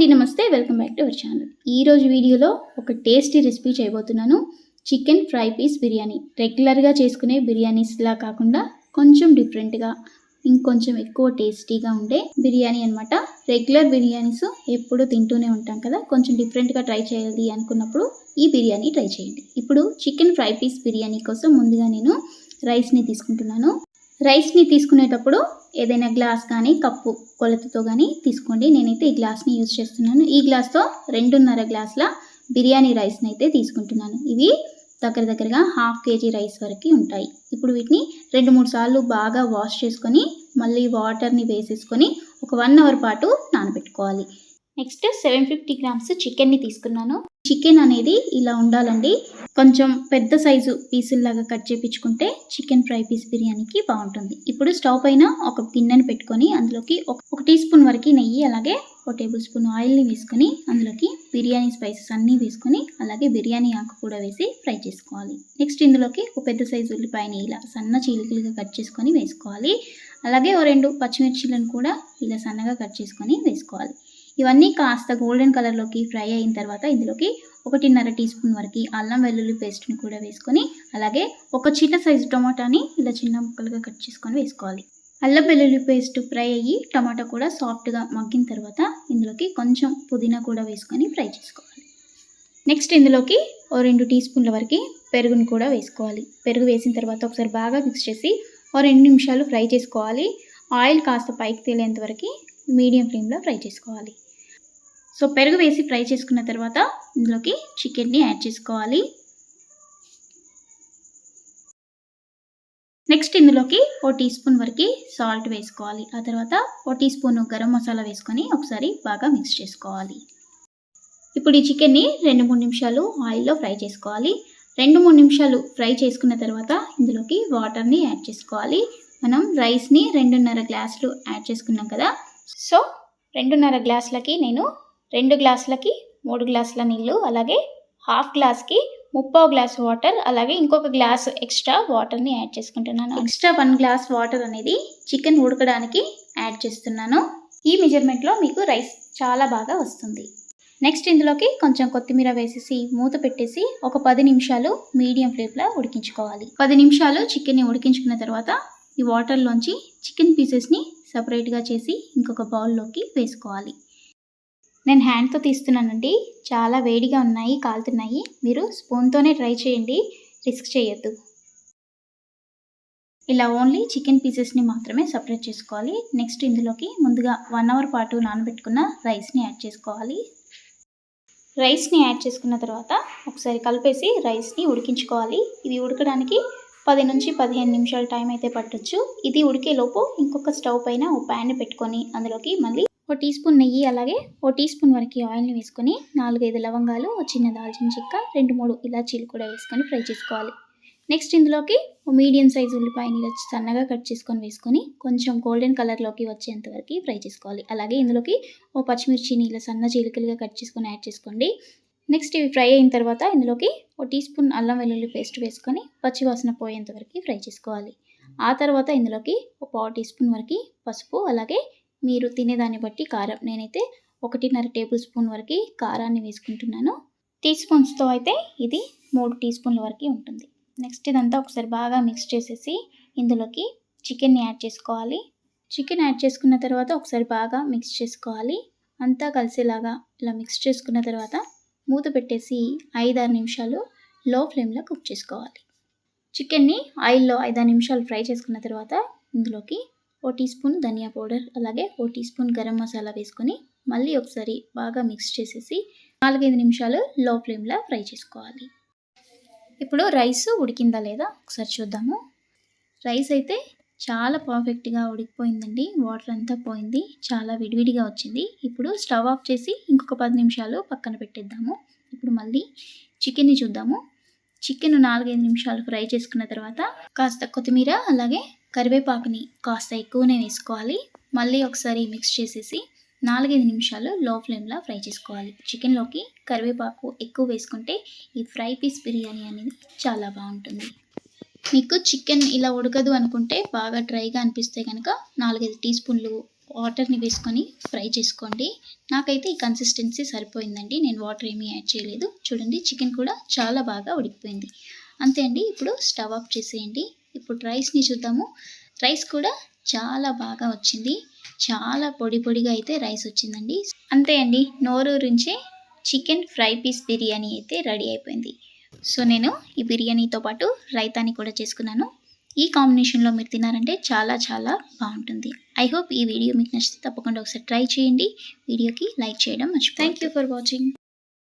అండి నమస్తే welcome back to our channel. ఈరోజు వీడియోలో ఒక టేస్టీ రెసిపీ చేయబోతున్నాను. Chicken fry piece biryani. రెగ్యులర్గా చేసుకునే బిర్యానీస్లా కాకుండా కొంచెం డిఫరెంట్గా ఇంకొంచెం ఎక్కువ టేస్టీగా ఉండే బిర్యానీ అనమాట రెగ్యులర్ బిర్యానీస్ ఎప్పుడు తింటూనే ఉంటాం కదా కొంచెం డిఫరెంట్గా ట్రై చేయాలి అనుకున్నప్పుడు ఈ బిర్యానీ ట్రై చేయండి. ఇప్పుడు చికెన్ ఫ్రై పీస్ బిర్యానీ కోసం ముందుగా నేను రైస్ని తీసుకుంటున్నాను. రైస్ని తీసుకునేటప్పుడు ఏదైనా గ్లాస్ కానీ కప్పు కొలతతో కానీ తీసుకోండి. నేనైతే ఈ గ్లాస్ని యూజ్ చేస్తున్నాను. ఈ గ్లాస్తో రెండున్నర గ్లాసుల బిర్యానీ రైస్ని అయితే తీసుకుంటున్నాను. ఇవి దగ్గర దగ్గరగా హాఫ్ కేజీ రైస్ వరకు ఉంటాయి. ఇప్పుడు వీటిని రెండు మూడు సార్లు బాగా వాష్ చేసుకొని మళ్ళీ వాటర్ని వేసేసుకొని ఒక వన్ అవర్ పాటు నానబెట్టుకోవాలి. నెక్స్ట్ సెవెన్ ఫిఫ్టీ గ్రామ్స్ చికెన్ని తీసుకున్నాను. చికెన్ అనేది ఇలా ఉండాలండి. కొంచెం పెద్ద సైజు పీసుల్లాగా కట్ చేపించుకుంటే చికెన్ ఫ్రై పీస్ బిర్యానీకి బాగుంటుంది. ఇప్పుడు స్టవ్ పైన ఒక గిన్నెని పెట్టుకొని అందులోకి ఒక ఒక టీ స్పూన్ వరకు నెయ్యి అలాగే ఒక టేబుల్ స్పూన్ ఆయిల్ని వేసుకొని అందులోకి బిర్యానీ స్పైసెస్ అన్నీ వేసుకొని అలాగే బిర్యానీ ఆకు కూడా వేసి ఫ్రై చేసుకోవాలి. నెక్స్ట్ ఇందులోకి ఒక పెద్ద సైజు ఉల్లిపాయని ఇలా సన్న చీలికలుగా కట్ చేసుకొని వేసుకోవాలి. అలాగే ఓ రెండు పచ్చిమిర్చిలను కూడా ఇలా సన్నగా కట్ చేసుకొని వేసుకోవాలి. ఇవన్నీ కాస్త గోల్డెన్ కలర్లోకి ఫ్రై అయిన తర్వాత ఇందులోకి ఒకటిన్నర టీ స్పూన్ వరకు అల్లం వెల్లుల్లి పేస్ట్ని కూడా వేసుకొని అలాగే ఒక చిన్న సైజు టమాటాని ఇలా చిన్న ముక్కలుగా కట్ చేసుకొని వేసుకోవాలి. అల్లం వెల్లుల్లి పేస్ట్ ఫ్రై అయ్యి టమాటా కూడా సాఫ్ట్గా మగ్గిన తర్వాత ఇందులోకి కొంచెం పుదీనా కూడా వేసుకొని ఫ్రై చేసుకోవాలి. నెక్స్ట్ ఇందులోకి ఓ రెండు టీ స్పూన్ల వరకు పెరుగును కూడా వేసుకోవాలి. పెరుగు వేసిన తర్వాత ఒకసారి బాగా మిక్స్ చేసి ఓ రెండు నిమిషాలు ఫ్రై చేసుకోవాలి. ఆయిల్ కాస్త పైకి తేలేంత వరకు మీడియం ఫ్లేమ్లో ఫ్రై చేసుకోవాలి. సో పెరుగు వేసి ఫ్రై చేసుకున్న తర్వాత ఇందులోకి చికెన్ని యాడ్ చేసుకోవాలి. నెక్స్ట్ ఇందులోకి ఓ టీ స్పూన్ వరకు సాల్ట్ వేసుకోవాలి. ఆ తర్వాత ఓ టీ స్పూన్ గరం మసాలా వేసుకొని ఒకసారి బాగా మిక్స్ చేసుకోవాలి. ఇప్పుడు ఈ చికెన్ని రెండు మూడు నిమిషాలు ఆయిల్లో ఫ్రై చేసుకోవాలి. రెండు మూడు నిమిషాలు ఫ్రై చేసుకున్న తర్వాత ఇందులోకి వాటర్ని యాడ్ చేసుకోవాలి. మనం రైస్ని రెండున్నర గ్లాసులు యాడ్ చేసుకున్నాం కదా. సో రెండున్నర గ్లాసులకి నేను రెండు గ్లాసులకి మూడు గ్లాసుల నీళ్ళు అలాగే హాఫ్ గ్లాస్కి ముప్పో గ్లాస్ వాటర్ అలాగే ఇంకొక గ్లాస్ ఎక్స్ట్రా వాటర్ని యాడ్ చేసుకుంటున్నాను. ఎక్స్ట్రా వన్ గ్లాస్ వాటర్ అనేది చికెన్ ఉడకడానికి యాడ్ చేస్తున్నాను. ఈ మెజర్మెంట్లో మీకు రైస్ చాలా బాగా వస్తుంది. నెక్స్ట్ ఇందులోకి కొంచెం కొత్తిమీర వేసేసి మూత పెట్టేసి ఒక పది నిమిషాలు మీడియం ఫ్లేమ్లో ఉడికించుకోవాలి. పది నిమిషాలు చికెన్ని ఉడికించుకున్న తర్వాత ఈ వాటర్లోంచి చికెన్ పీసెస్ని సపరేట్గా చేసి ఇంకొక బౌల్లోకి వేసుకోవాలి. నేను హ్యాండ్తో తీస్తున్నానండి. చాలా వేడిగా ఉన్నాయి కాలుతున్నాయి. మీరు స్పూన్తోనే ట్రై చేయండి. రిస్క్ చేయొద్దు. ఇలా ఓన్లీ చికెన్ పీసెస్ని మాత్రమే సపరేట్ చేసుకోవాలి. నెక్స్ట్ ఇందులోకి ముందుగా వన్ అవర్ పాటు నానబెట్టుకున్న రైస్ని యాడ్ చేసుకోవాలి. రైస్ని యాడ్ చేసుకున్న తర్వాత ఒకసారి కలిపేసి రైస్ని ఉడికించుకోవాలి. ఇది ఉడకడానికి పది నుంచి పదిహేను నిమిషాల టైం అయితే పట్టొచ్చు. ఇది ఉడికేలోపు ఇంకొక స్టవ్ పైన ఓ ప్యాన్ పెట్టుకొని అందులోకి మళ్ళీ ఓ టీ స్పూన్ నెయ్యి అలాగే ఓ టీ స్పూన్ వరకు ఆయిల్ని వేసుకొని నాలుగైదు లవంగాలు ఓ చిన్న దాల్చిన చెక్క రెండు మూడు ఇలాచీలు కూడా వేసుకొని ఫ్రై చేసుకోవాలి. నెక్స్ట్ ఇందులోకి ఓ మీడియం సైజ్ ఉల్లిపాయని ఇలా సన్నగా కట్ చేసుకొని వేసుకొని కొంచెం గోల్డెన్ కలర్లోకి వచ్చేంత వరకు ఫ్రై చేసుకోవాలి. అలాగే ఇందులోకి ఓ పచ్చిమిర్చిని ఇలా సన్న చీలికలుగా కట్ చేసుకొని యాడ్ చేసుకోండి. నెక్స్ట్ ఇవి ఫ్రై అయిన తర్వాత ఇందులోకి ఓ టీ స్పూన్ అల్లం వెల్లుల్లి పేస్ట్ వేసుకొని పచ్చివాసన పోయేంత వరకు ఫ్రై చేసుకోవాలి. ఆ తర్వాత ఇందులోకి ఒక పావు టీ స్పూన్ వరకు పసుపు అలాగే మీరు తినేదాన్ని బట్టి కారం. నేనైతే ఒకటిన్నర టేబుల్ స్పూన్ వరకు కారాన్ని వేసుకుంటున్నాను. టీ స్పూన్స్తో అయితే ఇది మూడు టీ స్పూన్ల వరకు ఉంటుంది. నెక్స్ట్ ఇదంతా ఒకసారి బాగా మిక్స్ చేసేసి ఇందులోకి చికెన్ని యాడ్ చేసుకోవాలి. చికెన్ యాడ్ చేసుకున్న తర్వాత ఒకసారి బాగా మిక్స్ చేసుకోవాలి. అంతా కలిసేలాగా ఇలా మిక్స్ చేసుకున్న తర్వాత మూత పెట్టేసి ఐదారు నిమిషాలు లో ఫ్లేమ్లో కుక్ చేసుకోవాలి. చికెన్ని ఆయిల్లో ఐదారు నిమిషాలు ఫ్రై చేసుకున్న తర్వాత ఇందులోకి ఓ టీ స్పూన్ ధనియా పౌడర్ అలాగే ఓ టీ స్పూన్ గరం మసాలా వేసుకొని మళ్ళీ ఒకసారి బాగా మిక్స్ చేసేసి నాలుగైదు నిమిషాలు లో ఫ్లేమ్లో ఫ్రై చేసుకోవాలి. ఇప్పుడు రైస్ ఉడికిందా లేదా ఒకసారి చూద్దాము. రైస్ అయితే చాలా పర్ఫెక్ట్గా ఉడికిపోయిందండి. వాటర్ అంతా పోయింది. చాలా విడివిడిగా వచ్చింది. ఇప్పుడు స్టవ్ ఆఫ్ చేసి ఇంకొక పది నిమిషాలు పక్కన పెట్టేద్దాము. ఇప్పుడు మళ్ళీ చికెన్ని చూద్దాము. చికెన్ నాలుగైదు నిమిషాలు ఫ్రై చేసుకున్న తర్వాత కాస్త కొత్తిమీర అలాగే కరివేపాకుని కాస్త ఎక్కువనే వేసుకోవాలి. మళ్ళీ ఒకసారి మిక్స్ చేసేసి నాలుగైదు నిమిషాలు లో ఫ్లేమ్లో ఫ్రై చేసుకోవాలి. చికెన్లోకి కరివేపాకు ఎక్కువ వేసుకుంటే ఈ ఫ్రై పీస్ బిర్యానీ అనేది చాలా బాగుంటుంది. మీకు చికెన్ ఇలా ఉడకదు అనుకుంటే బాగా డ్రైగా అనిపిస్తే కనుక నాలుగైదు టీ స్పూన్లు వాటర్ని వేసుకొని ఫ్రై చేసుకోండి. నాకైతే ఈ కన్సిస్టెన్సీ సరిపోయిందండి. నేను వాటర్ ఏమీ యాడ్ చేయలేదు. చూడండి చికెన్ కూడా చాలా బాగా ఉడికిపోయింది. అంతే అండి ఇప్పుడు స్టవ్ ఆఫ్ చేసేయండి. ఇప్పుడు రైస్ని చూద్దాము. రైస్ కూడా చాలా బాగా వచ్చింది. చాలా పొడి పొడిగా అయితే రైస్ వచ్చిందండి. అంతే అండి నోరూరించి చికెన్ ఫ్రై పీస్ బిర్యానీ అయితే రెడీ అయిపోయింది. సో నేను ఈ బిర్యానీతో పాటు రైతాని కూడా చేసుకున్నాను. ఈ కాంబినేషన్లో మీరు తిన్నారంటే చాలా చాలా బాగుంటుంది. ఐ హోప్ ఈ వీడియో మీకు నచ్చితే తప్పకుండా ఒకసారి ట్రై చేయండి. వీడియోకి లైక్ చేయడం మర్చిపో థ్యాంక్ యూ ఫర్ వాచింగ్